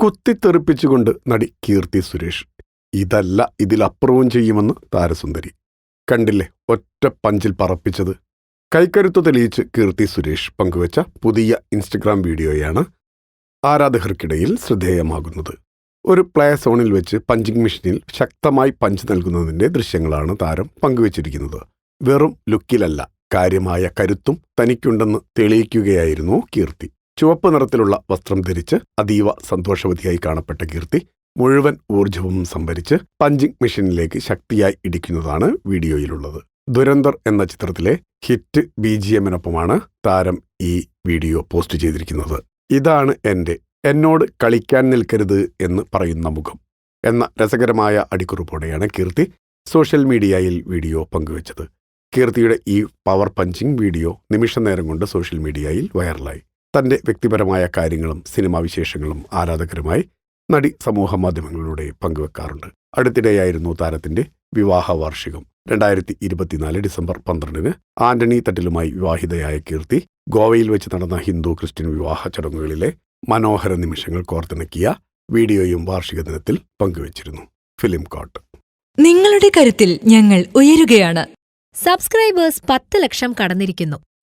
കുത്തിത്തെറിപ്പിച്ചുകൊണ്ട് നടി കീർത്തി സുരേഷ് ഇതല്ല ഇതിലപ്പുറവും ചെയ്യുമെന്ന് താരസുന്ദരി. കണ്ടില്ലേ ഒറ്റ പഞ്ചിൽ പറപ്പിച്ചത്? കൈക്കരുത്ത് തെളിയിച്ച് കീർത്തി സുരേഷ് പങ്കുവച്ച പുതിയ ഇൻസ്റ്റഗ്രാം വീഡിയോയാണ് ആരാധകർക്കിടയിൽ ശ്രദ്ധേയമാകുന്നത്. ഒരു പ്ലേ സോണിൽ വെച്ച് പഞ്ചിങ് മെഷീനിൽ ശക്തമായി പഞ്ച് നൽകുന്നതിന്റെ ദൃശ്യങ്ങളാണ് താരം പങ്കുവച്ചിരിക്കുന്നത്. വെറും ലുക്കിലല്ല കാര്യമായ കരുത്തും തനിക്കുണ്ടെന്ന് തെളിയിക്കുകയായിരുന്നു കീർത്തി. ചുവപ്പ് നിറത്തിലുള്ള വസ്ത്രം ധരിച്ച് അതീവ സന്തോഷവതിയായി കാണപ്പെട്ട കീർത്തി മുഴുവൻ ഊർജവും സംഭരിച്ച് പഞ്ചിങ് മെഷീനിലേക്ക് ശക്തിയായി ഇടിക്കുന്നതാണ് വീഡിയോയിലുള്ളത്. ദുരന്തർ എന്ന ചിത്രത്തിലെ ഹിറ്റ് ബി ജി എമ്മിനൊപ്പമാണ് താരം ഈ വീഡിയോ പോസ്റ്റ് ചെയ്തിരിക്കുന്നത്. ഇതാണ് എന്റെ എന്നോട് കളിക്കാൻ നിൽക്കരുത് എന്ന് പറയുന്ന മുഖം എന്ന രസകരമായ അടിക്കുറിപ്പോടെയാണ് കീർത്തി സോഷ്യൽ മീഡിയയിൽ വീഡിയോ പങ്കുവച്ചത്. കീർത്തിയുടെ ഈ പവർ പഞ്ചിങ് വീഡിയോ നിമിഷ നേരം കൊണ്ട് സോഷ്യൽ മീഡിയയിൽ വൈറലായി. തന്റെ വ്യക്തിപരമായ കാര്യങ്ങളും സിനിമാ വിശേഷങ്ങളും ആരാധകരുമായി നടി സമൂഹ മാധ്യമങ്ങളിലൂടെ പങ്കുവെക്കാറുണ്ട്. അടുത്തിടെയായിരുന്നു താരത്തിന്റെ വിവാഹ വാർഷികം. രണ്ടായിരത്തി ഇരുപത്തിനാല് ഡിസംബർ പന്ത്രണ്ടിന് ആന്റണി തട്ടിലുമായി വിവാഹിതയായ കീർത്തി ഗോവയിൽ വെച്ച് നടന്ന ഹിന്ദു ക്രിസ്ത്യൻ വിവാഹ ചടങ്ങുകളിലെ മനോഹര നിമിഷങ്ങൾ കോർത്തിണക്കിയ വീഡിയോയും വാർഷിക ദിനത്തിൽ പങ്കുവച്ചിരുന്നു. ഫിലിം കോട്ട്. നിങ്ങളുടെ കരുത്തിൽ ഞങ്ങൾ ഉയരുകയാണ്. സബ്സ്ക്രൈബേഴ്സ് പത്ത് ലക്ഷം കടന്നിരിക്കുന്നു.